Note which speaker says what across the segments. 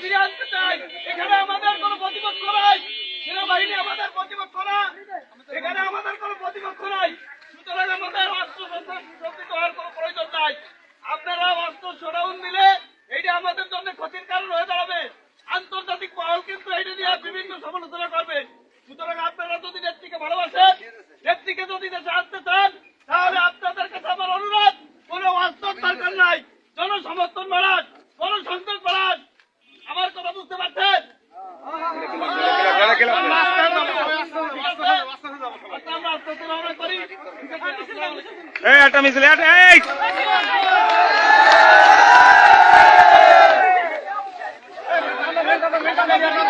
Speaker 1: ফিরিয়ে আনতে চাই। এখানে আমাদের কোনো প্রতিপক্ষ নাই। সেনাবাহিনী আমাদের প্রতিপক্ষ না। এখানে আমাদের কোনো প্রতিপক্ষ নাই। সুতরাং আমাদের অস্ত্র শস্ত্র কোনো প্রয়োজন নাই। আপনারা অস্ত্র সরাউন দিলে এটা আমাদের জন্য ক্ষতির কারণ হয়ে দাঁড়াবে। আন্তর্জাতিক মহল কিন্তু এটা নিয়ে বিভিন্ন সমালোচনা করবে। সুতরাং আপনারা যদি নেত্রীকে ভালোবাসেন, নেত্রীকে যদি দেশে আসতে চান, তাহলে আপনাদের কাছে আমার অনুরোধ, কোনো অস্ত্র দরকার নাই। জনসমর্থন মারাজ কথা বুঝতে পারছেন
Speaker 2: এই একটা মিছিল এই Venga, venga.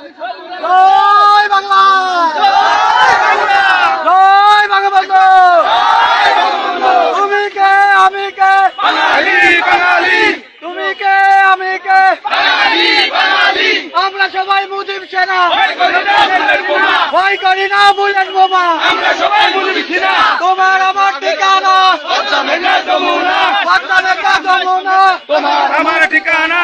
Speaker 3: জয় বাংলা! জয় বঙ্গবন্ধু তুমি কে, আমি কে? তুমি কে, আমি কে? আমরা সবাই মুজিব সেনা। ভয় করি না, বুলেট বোমা। তোমার আমার ঠিকানা।
Speaker 4: তোমার আমার ঠিকানা।